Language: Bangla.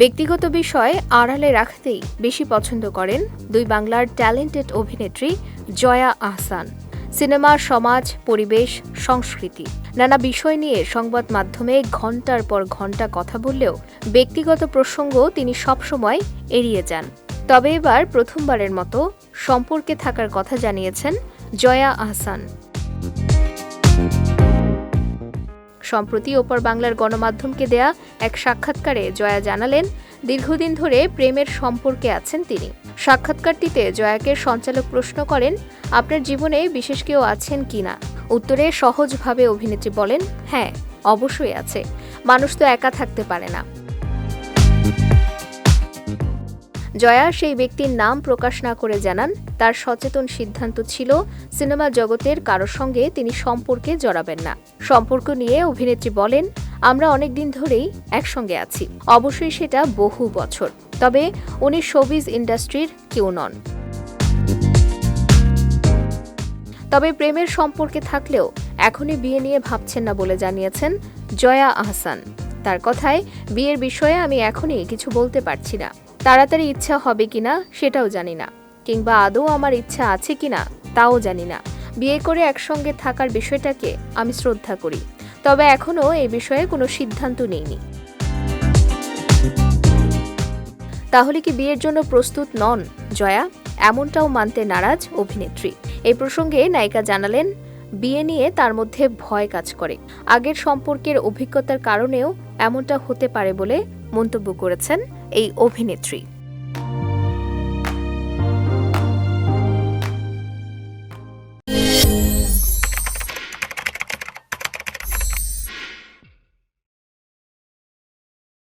ব্যক্তিগত বিষয় আড়ালে রাখতেই বেশি পছন্দ করেন দুই বাংলার ট্যালেন্টেড অভিনেত্রী জয়া আহসান। সিনেমা, সমাজ, পরিবেশ, সংস্কৃতি নানা বিষয় নিয়ে সংবাদ মাধ্যমে ঘণ্টার পর ঘণ্টা কথা বললেও ব্যক্তিগত প্রসঙ্গ তিনি সবসময় এড়িয়ে যান। তবে এবার প্রথমবারের মতো সম্পর্কে থাকার কথা জানিয়েছেন জয়া আহসান। সম্প্রতি ওপর বাংলার গণমাধ্যমকে দেয়া এক সাক্ষাৎকারে জয়া জানালেন, দীর্ঘদিন ধরে প্রেমের সম্পর্কে আছেন তিনি। সাক্ষাৎকারটিতে জয়াকে সঞ্চালক প্রশ্ন করেন, আপনার জীবনে বিশেষ কেউ আছেন কি না? উত্তরে সহজভাবে অভিনেত্রী বলেন হ্যাঁ অবশ্যই আছে। মানুষ তো একা থাকতে পারে না। জয়া সেই ব্যক্তির নাম প্রকাশ না করে জানান। তার সচেতন সিদ্ধান্ত ছিল, সিনেমা জগতের কারোর সঙ্গে তিনি সম্পর্কে জড়াবেন না। সম্পর্ক নিয়ে অভিনেত্রী বলেন, আমরা অনেক দিন ধরেই একসঙ্গে আছি। অবশ্যই সেটা বহু বছর। তবে উনি শোবিজ ইন্ডাস্ট্রির কেউ নন। তবে প্রেমের সম্পর্কে থাকলেও এখনই বিয়ে নিয়ে ভাবছেন না বলে জানিয়েছেন জয়া আহসান। তার কথায় বিয়ের বিষয়ে আমি এখনই কিছু বলতে পারছি না। তাড়াতাড়ি ইচ্ছা হবে কিনা সেটাও জানি না। কিংবা আদৌ আমার ইচ্ছা আছে কিনা তাও জানি না। বিয়ে করে একসঙ্গে থাকার বিষয়টাকে আমি শ্রদ্ধা করি। তবে এখনও এই বিষয়ে কোনো সিদ্ধান্ত নেইনি। তাহলে কি বিয়ের জন্য প্রস্তুত নন, জয়া? এমনটাও মানতে নারাজ অভিনেত্রী। এই প্রসঙ্গে নায়িকা জানালেন বিয়ে নিয়ে তার মধ্যে ভয় কাজ করে। আগের সম্পর্কের অভিজ্ঞতার কারণেও এমনটা হতে পারে বলে মন্তব্য করেছেন এই অভিনেত্রী।